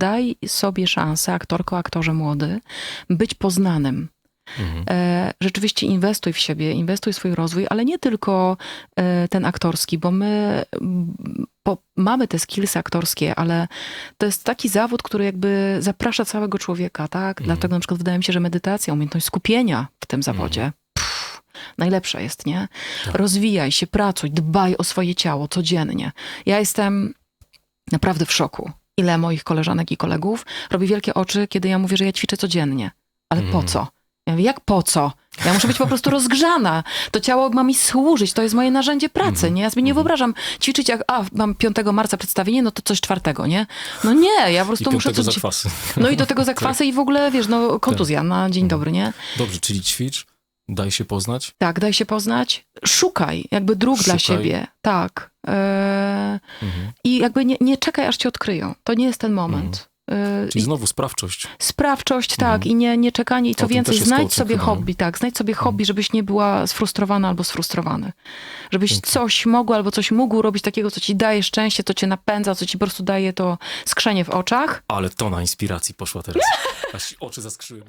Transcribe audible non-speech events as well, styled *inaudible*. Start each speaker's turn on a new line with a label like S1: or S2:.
S1: daj sobie szansę, aktorko, aktorze młody, być poznanym.
S2: Mhm.
S1: E, rzeczywiście inwestuj w siebie, inwestuj w swój rozwój, ale nie tylko e, ten aktorski, bo my mamy te skillsy aktorskie, ale to jest taki zawód, który jakby zaprasza całego człowieka, tak? Dlatego na przykład wydaje mi się, że medytacja, umiejętność skupienia w tym zawodzie najlepsza jest, nie? Rozwijaj się, pracuj, dbaj o swoje ciało codziennie. Ja jestem naprawdę w szoku. Ile moich koleżanek i kolegów robi wielkie oczy, kiedy ja mówię, że ja ćwiczę codziennie. Ale po
S2: Mhm.
S1: co? Ja mówię, jak po co? Ja muszę być po prostu rozgrzana. To ciało ma mi służyć, to jest moje narzędzie pracy,
S2: Mhm.
S1: nie? Ja sobie nie wyobrażam ćwiczyć jak, a, mam 5 marca przedstawienie, no to coś czwartego, nie? No nie, ja po
S2: I
S1: prostu muszę...
S2: piątego
S1: coś-
S2: zakwasy.
S1: No i do tego zakwasy *laughs* i w ogóle, wiesz, no kontuzja na dzień dobry, nie?
S2: Dobrze, czyli ćwicz, daj się poznać.
S1: Tak, daj się poznać. Szukaj jakby dróg dla
S2: Szukaj.
S1: siebie. Tak. E,
S2: Mhm.
S1: I jakby nie, nie czekaj, aż cię odkryją. To nie jest ten moment. E,
S2: Czyli znowu sprawczość.
S1: sprawczość, tak,
S2: Mhm.
S1: i nie, nie czekanie. I co
S2: O
S1: więcej, znajdź sobie
S2: chyba,
S1: hobby, tak, znajdź sobie hobby, żebyś nie była sfrustrowana albo sfrustrowany. Żebyś
S2: Pięknie.
S1: coś mogła albo coś mógł robić takiego, co ci daje szczęście, co cię napędza, co ci po prostu daje to skrzenie w oczach.
S2: Ale to na inspiracji poszła teraz. *laughs* Aż oczy zaskrzyły.